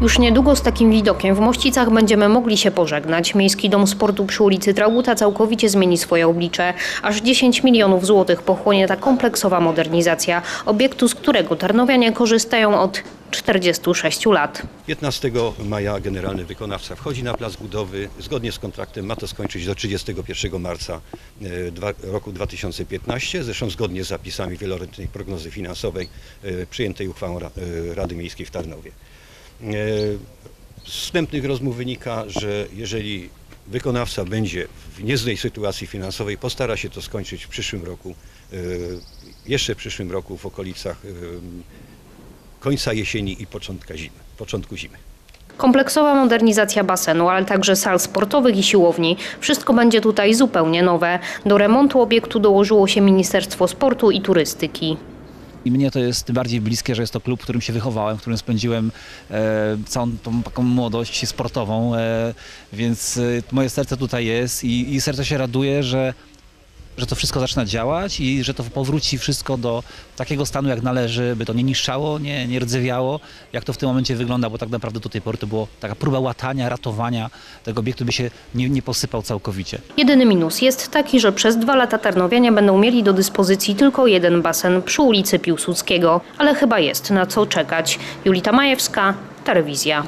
Już niedługo z takim widokiem w Mościcach będziemy mogli się pożegnać. Miejski Dom Sportu przy ulicy Trałuta całkowicie zmieni swoje oblicze. Aż 10 milionów złotych pochłonie ta kompleksowa modernizacja obiektu, z którego tarnowianie korzystają od 46 lat. 15 maja generalny wykonawca wchodzi na plac budowy. Zgodnie z kontraktem ma to skończyć do 31 marca e, roku 2015. Zresztą zgodnie z zapisami wieloletniej prognozy finansowej e, przyjętej uchwałą e, Rady Miejskiej w Tarnowie. E, Z wstępnych rozmów wynika, że jeżeli wykonawca będzie w niezłej sytuacji finansowej, postara się to skończyć w przyszłym roku, e, jeszcze w przyszłym roku w okolicach e, końca jesieni i początka zimy, początku zimy. Kompleksowa modernizacja basenu, ale także sal sportowych i siłowni. Wszystko będzie tutaj zupełnie nowe. Do remontu obiektu dołożyło się Ministerstwo Sportu i Turystyki. I mnie to jest tym bardziej bliskie, że jest to klub, w którym się wychowałem, w którym spędziłem e, całą tą taką młodość sportową, e, więc e, moje serce tutaj jest i, i serce się raduje, że, że to wszystko zaczyna działać i że to powróci wszystko do takiego stanu jak należy, by to nie niszczało, nie, nie rdzewiało, jak to w tym momencie wygląda, bo tak naprawdę do tej pory to było taka próba łatania, ratowania tego obiektu, by się nie, nie posypał całkowicie. Jedyny minus jest taki, że przez dwa lata tarnowianie będą mieli do dyspozycji tylko jeden basen przy ulicy Piłsudskiego. Ale chyba jest na co czekać. Julita Majewska, Telewizja.